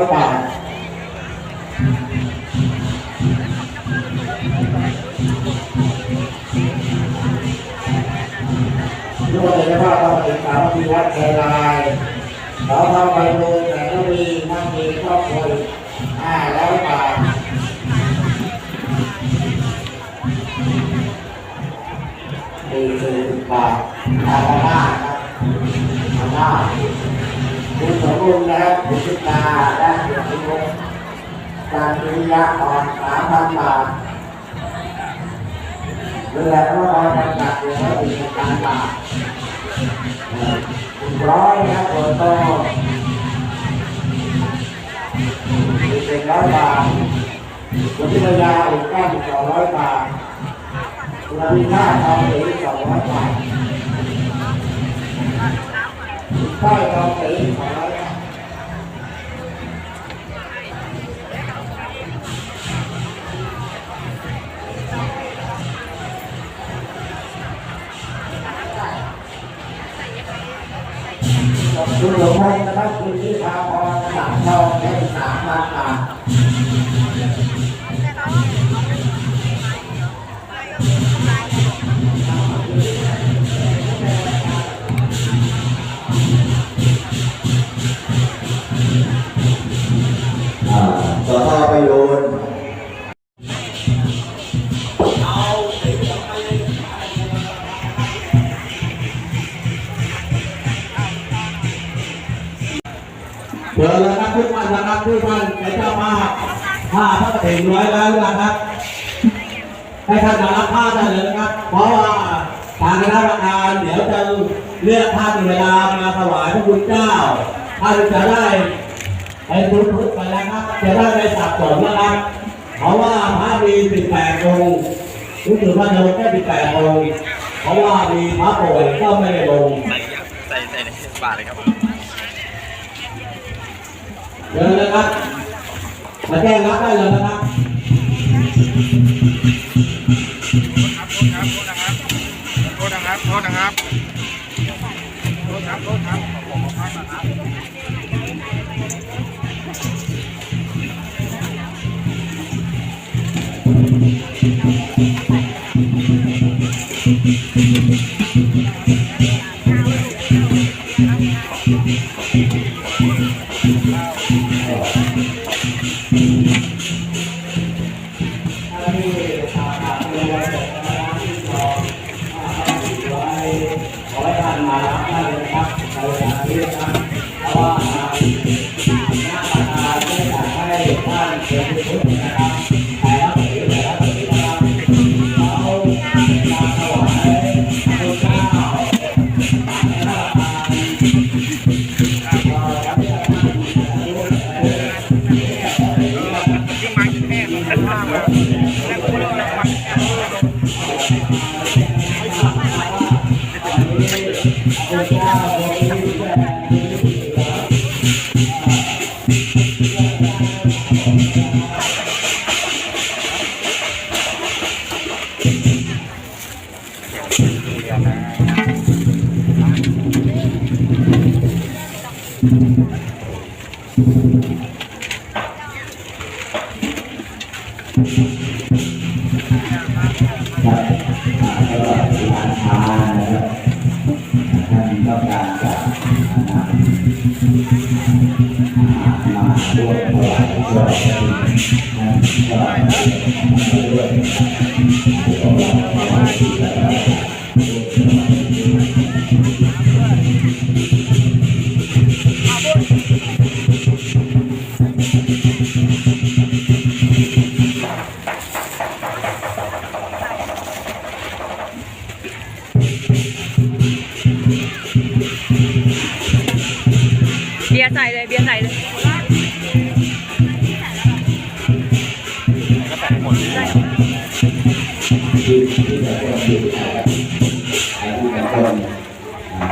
อยบาททุกคนจะว่าเราถึงสามปีวัดแครายเราทำไปดูแต่ก็มีมั่งมีครอบครัวห้าร้อยบาทสี่สิบบาททางหน้าครับทางหน้า คุณสมบูรณ์นะครับพิตาและคุณสมบูรณ์การพิริยะอ่อนสามพันบาทเรือพระบอยประกาศเรือว่าอีกพันบาทร้อยครับโอโต้เป็นร้อยบาทคุณพิรยาอีกเก้าสิบสองร้อยบาทคุณอภิชาติทองสีสองร้อยบาทคุณ คุณหลวงพ่อนะครับคุณที่พาพรสามทองได้สามพันบาท ผ้าพระกฐินร้อยแล้วนะครับให้ท่านมารับผ้าได้เลยนะครับ เพราะว่าทางคณะกรรมการเดี๋ยวจะเลือกท่านเวลามาถวายพระคุณเจ้าท่านจะได้ไอ้ทุกทุกไปแล้วครับ จะได้ไม่สับสนนะครับ เพราะว่าพระมี18องค์รู้สึกว่าจะลงแค่18องค์เพราะว่ามีพระป่วยก็ไม่ได้ลงใส่ครับใส่ใส่ในบาทเลยครับเดินเลยครับ มาแจ้งรับ Yeah. ค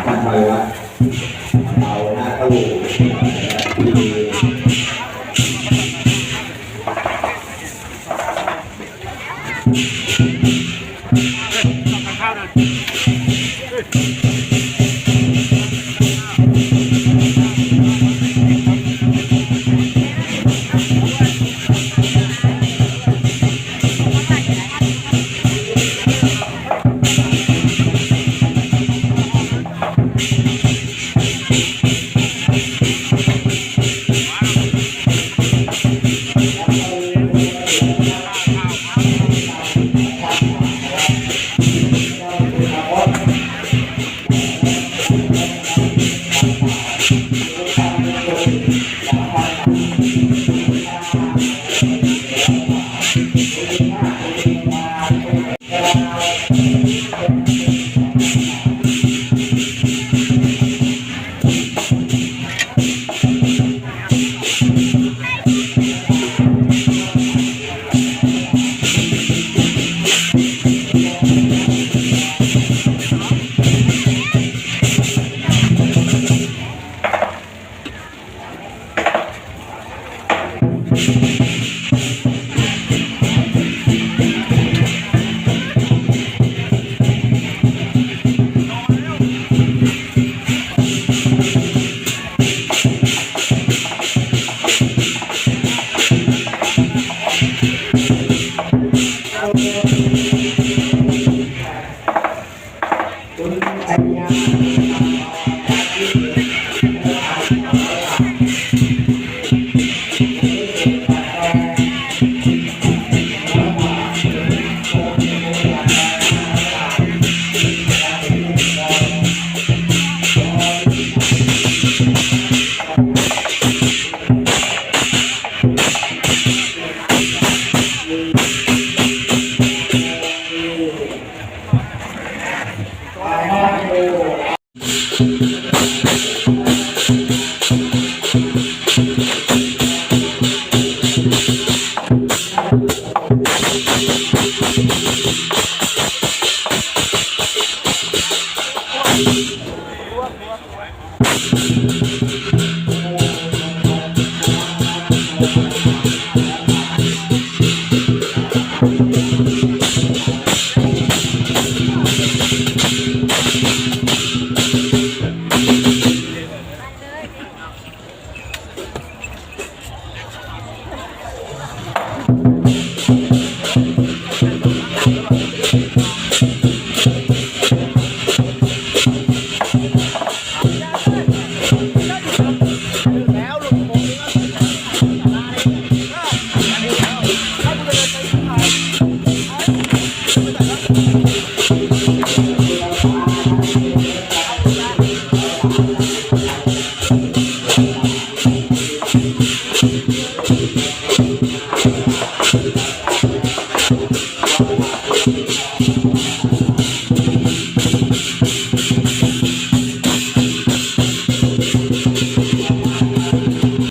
ท่านไปวะเอาหน้าตู้ที่ you